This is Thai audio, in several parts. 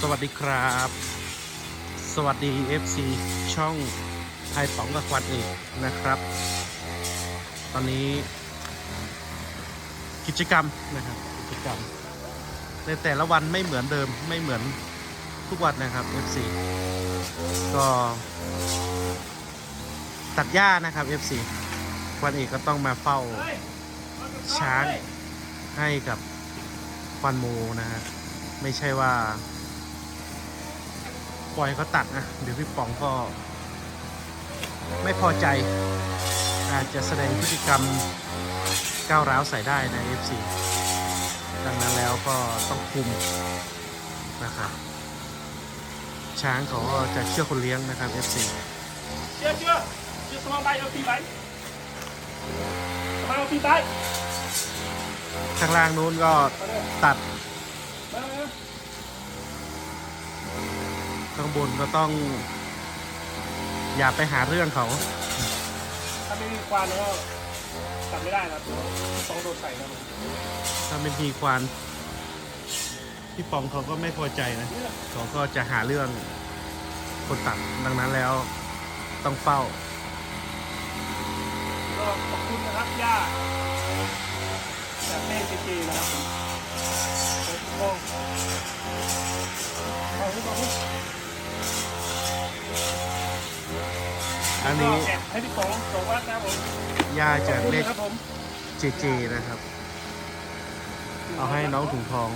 สวัสดีครับ สวัสดี FC ช่องไทยป๋องกับควันเอกนะครับ ตอนนี้ กิจกรรมนะครับกิจกรรม ในแต่ละวันไม่เหมือนเดิมไม่เหมือนทุกวันนะครับ FC ก็ตัดหญ้านะครับ FC ควันเอกก็ต้องมาเฝ้าช้างให้กับควันโมนะฮะไม่ใช่ว่า ปล่อยเขาตัดนะเดี๋ยวพี่ป๋องก็ ไม่พอใจ อาจจะแสดงพฤติกรรมก้าวร้าวใส่ได้ใน FC ดังนั้นแล้วก็ต้องคุมนะครับช้างเขาก็จะเชื่อคนเลี้ยงนะครับ FC chưa chưa chưa xong bay đâu phi bay xong phi bay ข้างล่างนู้นก็ตัดข้างบนก็ต้อง อย่าไปหาเรื่องเขา ถ้าไม่มีควันก็ตัดไม่ได้นะต้องโดนใส่นะถ้าเป็นทีควานพี่ปองเขาก็ไม่พอใจนะเขาก็จะหาเรื่องคนตัดดังนั้นแล้ว ต้องเฝ้าก็ขอบคุณนะครับย่าจากแม่เจเจนะครับผมเปิดมองเอาลูกเอาลูก อันนี้แกะให้พี่ป๋องสองวัดนะครับผมย่าจากเลขครับผมเจเจนะครับ เอาให้น้องถุงทอง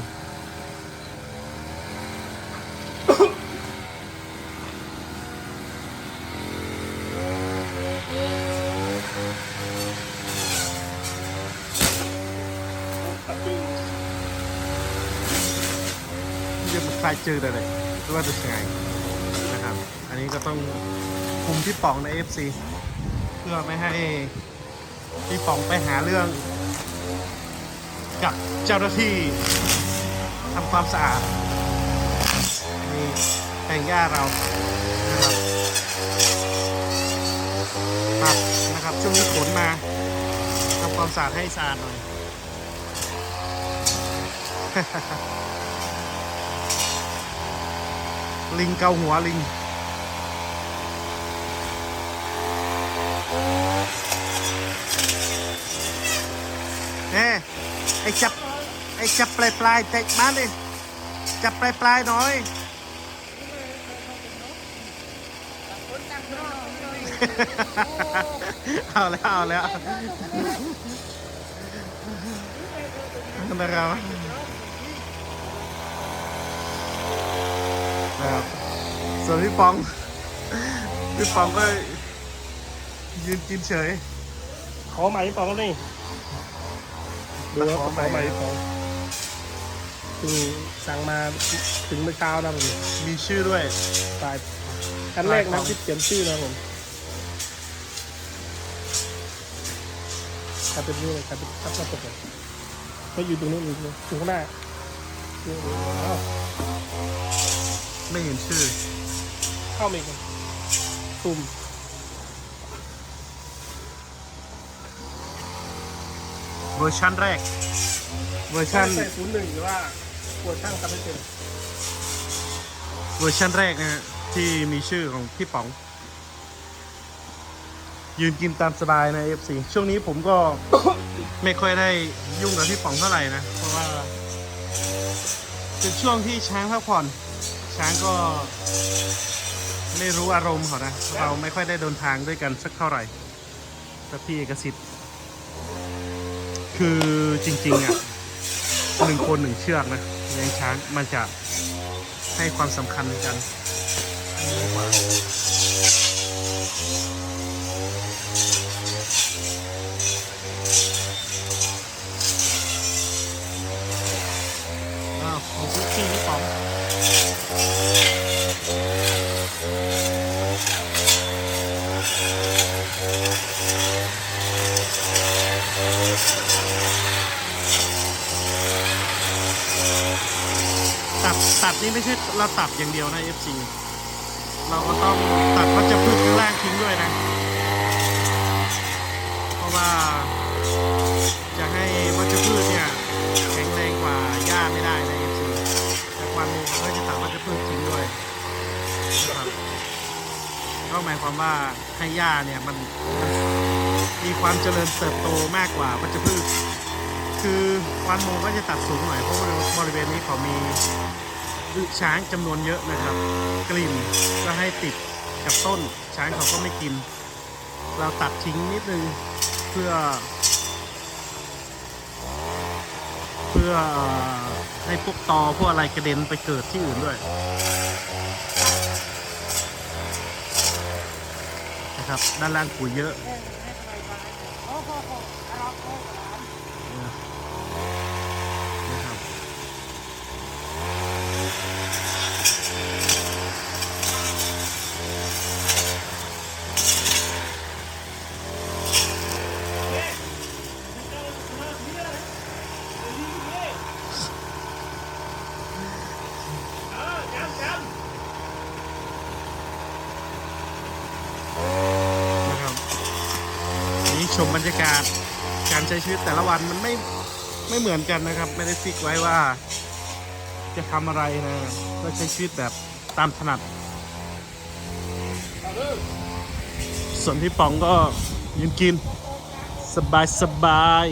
ตัดจริงยังมันคลายจืดอะไรหรือว่าจะยังไงนะครับ อันนี้ก็ต้อง คุมพี่ป๋องใน FC เพื่อไม่ให้พี่ป๋องไปหาเรื่องกับเจ้าหน้าที่ทำความสะอาดนี่แปลงหญ้าเรานะครับตัดนะครับช่วงนี้ขนมาทำความสะอาดให้สะอาดหน่อยลิงเกาหัวลิง เน่ ไอ้จับไอ้จับปลายปลายเตะมาดิจับปลายปลายหน่อยเอาแล้วเอาแล้วนะครับนะครับส่วนพี่ปองพี่ปองก็ยืนกินเฉยขอใหม่พี่ปองนี่ดู ครับขอขอใหม่ใหม่พี่ป๋องคือสั่งมาถึงเมื่อเช้านะผมมีชื่อด้วยตายอันแรกลานะยของที่เขียนชื่อนะผมใครเป็นนี่เลยใครเป็นทับหน้าปกเลยก็อยู่ตรงนู้นอยู่ตรงข้างหน้านี่อ้าวไม่เห็นชื่อ เข้ามาอีกตุ่ม เวอร์ชันแรก เวอร์ชันใส่ศูนย์หนึ่งหรือว่าปวดช่างทำไม่เป็นเวอร์ชันแรกนะฮะที่มีชื่อของพี่ป๋อง ยืนกินตามสบายใน FC ช่วงนี้ผมก็ ไม่ค่อยได้ยุ่งกับพี่ป๋องเท่าไหร่นะ เพราะว่าเป็นช่วงที่ช้างพักผ่อน ช้างก็ ไม่รู้อารมณ์เขานะ เราไม่ค่อยได้เดินทางด้วยกันสักเท่าไหร่แต่พี่เอกสิทธิ์ คือจริงๆอะหนึ่งคนหนึ่งเชือกนะเลี้ยงช้างมันจะให้ความสำคัญกันอ้าวของพี่พี่พี่ป๋อง ตัดตัดนี่ไม่ใช่เราตัดอย่างเดียวนะ FC เราก็ต้องตัดวัชพืชข้างล่างทิ้งด้วยนะ เพราะว่าจะให้วัชพืชเนี่ยแข็งแรงกว่าหญ้าไม่ได้นะ FC แต่วานวันหนึงเขาจะตัดวัชพืชทิ้งด้วยนะครับก็หมายความว่าให้หญ้าเนี่ยมันมันมีความเจริญเติบโตมากกว่าวัชพืช คือวันโมก็จะตัดสูงหน่อยเพราะบริเวณนี้เขามีช้างจำนวนเยอะนะครับ กลิ่นก็ให้ติดกับต้นช้างเขาก็ไม่กิน เราตัดทิ้งนิดนึงเพื่อ เพื่อเอ่อให้พวกตอพวกอะไรกระเด็นไปเกิดที่อื่นด้วยนะครับด้านล่างปุ๋ยเยอะนะครับ นะครับนี่ ชมบรรยากาศการใช้ชีวิตแต่ละวันมันไม่ไม่เหมือนกันนะครับ ไม่ได้ฟิกไว้ว่าจะทำอะไรนะก็ใช้ชีวิตแบบตามถนัด ส่วนพี่ป๋องก็ยืนกิน สบายสบาย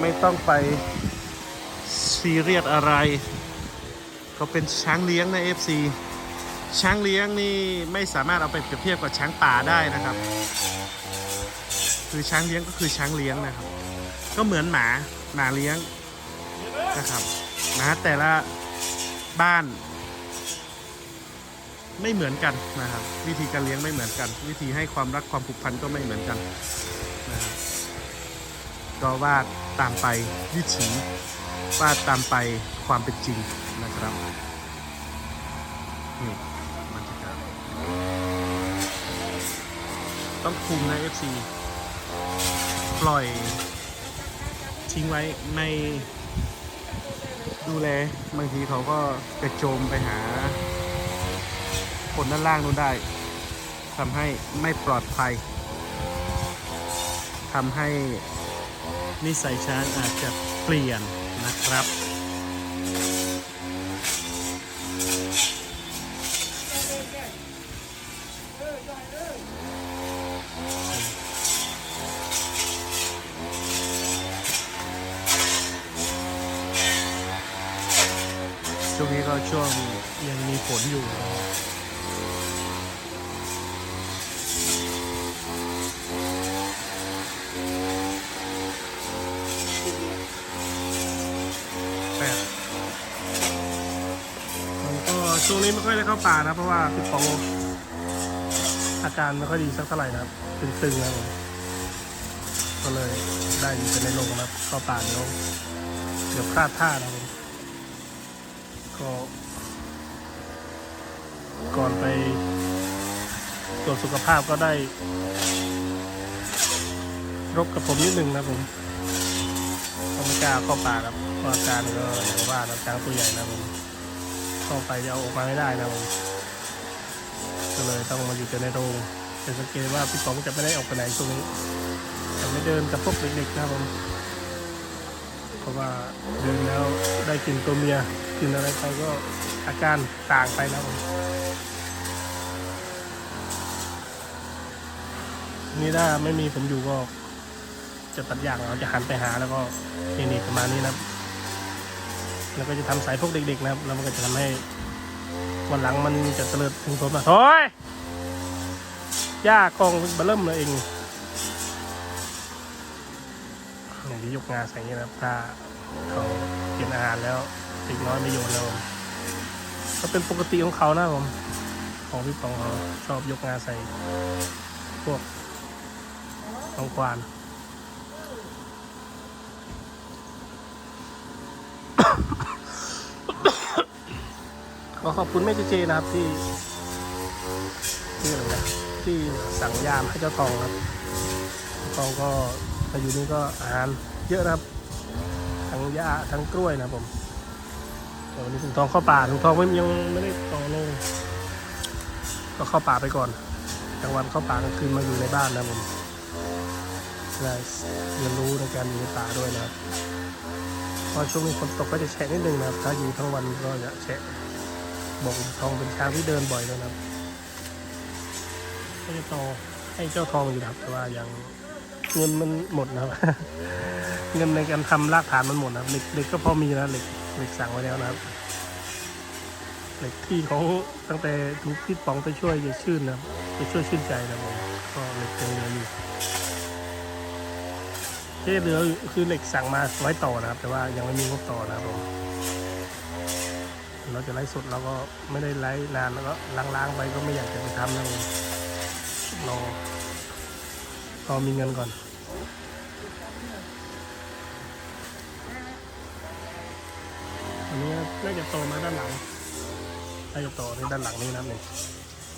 ไม่ต้องไปซีเรียสอะไร ก็เป็นช้างเลี้ยงใน FC ช้างเลี้ยงนี่ไม่สามารถเอาไปเปรียบเทียบกับช้างป่าได้นะครับ คือช้างเลี้ยงก็คือช้างเลี้ยงนะครับ ก็เหมือนหมาหมาเลี้ยงนะครับหมาแต่ละบ้านไม่เหมือนกันนะครับ วิธีการเลี้ยงไม่เหมือนกัน วิธีให้ความรักความผูกพันก็ไม่เหมือนกันนะครับก็ว่าตามไปวิถีว่าตามไปความเป็นจริงนะครับนี่บรรยากาศ ต้องคุมนะ FC ปล่อย ทิ้งไว้ไม่ดูแล บางทีเขาก็กระโจมไปหา คนด้านล่างนู้นได้ทำให้ไม่ปลอดภัยทำให้นิสัยช้างอาจจะเปลี่ยนนะครับ ช่วงนี้ก็ช่วงยังมีฝนอยู่นะครับแปดผมก็ช่วงนี้ไม่ค่อยได้เข้าป่านะ เพราะว่าพี่ปองอาการไม่ค่อยดีสักเท่าไหร่นะครับตึงๆนะครับผมก็เลยได้อยู่แต่ในโรงนะครับเข้าป่าเดี๋ยวเดี๋ยวพลาดท่านะครับผม ก็ก่อนไปตรวจสุขภาพก็ได้รบกับผมนิดนึงนะผมผมไม่กล้าเข้าป่าครับเพราะอาการก็อย่างว่านะช้างตัวใหญ่นะผมเข้าไปจะเอาออกมาไม่ได้นะผมก็เลยต้องมาอยู่แต่ในโรงจะสังเกตว่าพี่ป๋องจะไม่ได้ออกไปไหนตรงนี้จะไม่เดินกับพวกเด็กๆนะผมเพราะว่าเดินแล้วได้กลินตัวเมีย กินอะไรไปก็อาการต่างไปนะผมนี่ถ้าไม่มีผมอยู่ก็ จะตัดอย่างเราจะหันไปหาแล้วก็นี่นี่ประมาณนี้นะแล้วก็จะทำสายพวกเด็กๆนะครับ แล้วมันก็จะทำให้วันหลังมันจะเตลิดถึงผมนะโอ้ยหญ้ากองเบเริ่มเลยเองอย่างที่ยกงานใส่นี้นะครับถ้าเขากินอาหารแล้ว เด็กน้อยไม่โยนแล้วผมก็เป็นปกติของเขานะผม ของพี่ปองเขาชอบยกงานใส่พวกของควานขอขอบคุณแม่เจเจนะครับที่ที่อะไรนะที่สั่งยามให้เจ้าทองครับทองก็มาอยู่นี่ก็อาหารเยอะนะครับ ทั้งหญ้าทั้งกล้วยนะผม วันนี้ถึงทองเข้าป่าถึงทองไม่ยังไม่ได้ต่อลงก็เข้าป่าไปก่อนกลางวันเข้าป่ากลางคืนมาอยู่ในบ้านนะผมได้เรียนรู้ในการอยู่ในป่าด้วยนะครับพอช่วงนี้ฝนตกก็จะแฉะนิดนึงนะครับ ถ้าอยู่ทั้งวันก็จะแฉะบอกทองเป็นช้างที่เดินบ่อยเลยนะครับก็จะโตให้เจ้าทองอยู่นะครับแต่ว่ายังเงินมันหมดนะครับ เงินในการทำรากฐานมันหมดนะครับเหล็กเหล็กก็พอมีนะเหล็ก เหล็กสั่งไว้แล้วนะครับเหล็กที่เขาตั้งแต่ทุกที่ปองไปช่วยจะชื่นนะจะช่วยชื่นใจนะผมก็เหล็กยังเหลืออยู่ที่เหลือคือเหล็กสั่งมาไว้ต่อนะครับ แต่ว่ายังไม่มีงบต่อนะครับผมเราจะไล่สดเราก็ไม่ได้ไล่นานแล้วก็ล้างๆไปก็ไม่อยากจะไปทำนะผมรอรอมีเงินก่อน อันนี้น่าจะโตมาด้านหลังน่าจะต่อในด้านหลังนี่นะเนี่ย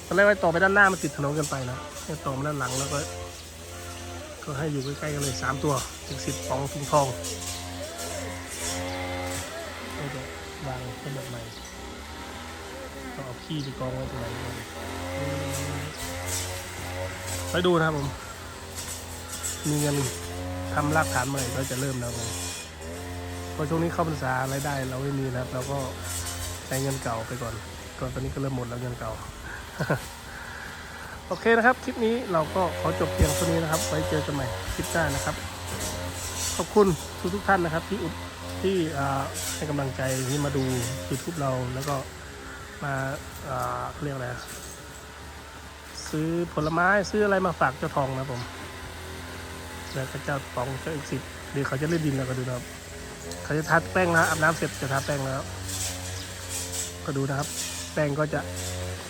ตอนแรกว่าต่อไปด้านหน้ามันติดถนนกันไปนะให้ต่อมาด้านหลังแล้วก็ ก็ให้อยู่ใกล้ๆกันเลยสามตัวถึงสิบฟองถึงทองก็จะวางเป็นแบบใหม่ก็เอาขี้ไปกองไว้ตรงไหนก่อนไปดูนะครับผม มีเงินทำรากฐานใหม่ก็จะเริ่มแล้วผมเพราะช่วงนี้เข้าพรรษารายได้เราไม่มีนะครับ เราก็ใช้เงินเก่าไปก่อนก่อนตอนนี้ก็เริ่มหมดแล้วเงินเก่า โอเคนะครับ คลิปนี้เราก็ขอจบเพียงเท่านี้นะครับ ไว้เจอกันใหม่คลิปหน้านะครับ ขอบคุณทุกทุกท่านนะครับ ที่อุดที่ให้กำลังใจที่มาดู YouTube เราแล้วก็มาเขาเรียกอะไรซื้อผลไม้ซื้ออะไรมาฝากเจ้าทองนะผม แล้วก็เจ้าปองเจ้าอีกสิบเดี๋ยวเขาจะเล่นดินแล้วก็ดูนะครับ เขาจะทาแป้งนะอาบน้ำเสร็จจะทาแป้งแล้ว ก็ดูนะครับ แป้งก็จะ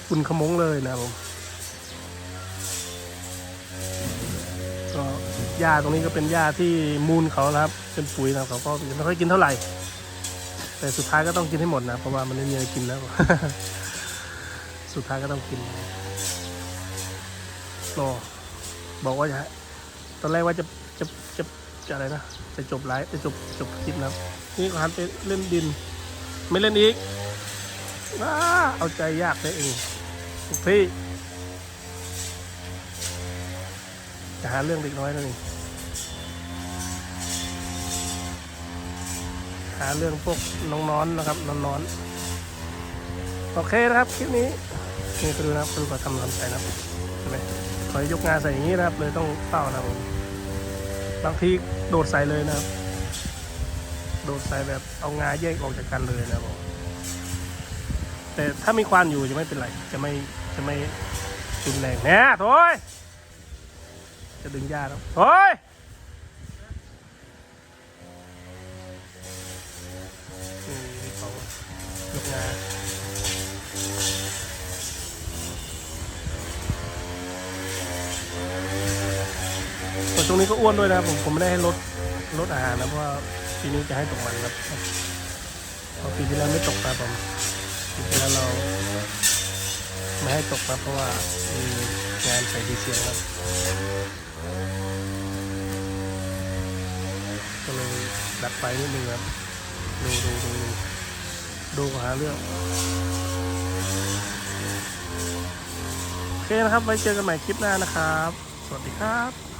ฝุ่นขมงเลยนะผมก็หญ้าตรงนี้ก็เป็นหญ้าที่มูลเขานะครับ เป็นปุ๋ยนะเขาก็ยังไม่ค่อยกินเท่าไหร่ แต่สุดท้ายก็ต้องกินให้หมดนะ เพราะว่ามันไม่มีอะไรกินแล้ว สุดท้ายก็ต้องกินรอบอกว่าจะตอนแรกว่าจะจะจะ จะอะไรนะ จะจบไลฟ์จะจบจบคลิปนะครับนี่ก็หันไปเล่นดิน ไม่เล่นอีกอ้าเอาใจยากเลยเองทุกพี่จะหาเรื่องเด็กน้อยนั่นเองหาเรื่องพวกน้องนอนนะครับน้องนอนโอเคนะครับคลิปนี้นี่ก็ดูนะครับดูก็ทำลำใจนะครับใช่ไหมคอยยกงานใส่อย่างนี้นะครับเลยต้องเฝ้านะครับผม บางทีโดดใส่เลยนะครับ โดดใส่แบบเอางาแยกออกจากกันเลยนะครับ แต่ถ้ามีควันอยู่จะไม่เป็นไร จะไม่จะไม่รุนแรงแน่โถอยจะดึงยาแล้วโถยนี่เขายกงา ต่ช่วงนี้ก็อ้วนด้วยนะครับผมผมไม่ได้ให้ลดลดอาหารนะเพราะว่าปีนี้จะให้ตกมันครับเพราะปีที่แล้วไม่ตกครับผมจริงๆแล้วเราไม่ให้ตกครับเพราะว่ามีงานใส่ดีเซียงครับก็เลยดัดไฟนิดนึงครับดูดูดูดูหาเรื่องโอเคนะครับไว้เจอกันใหม่คลิปหน้านะครับ สวัสดีครับ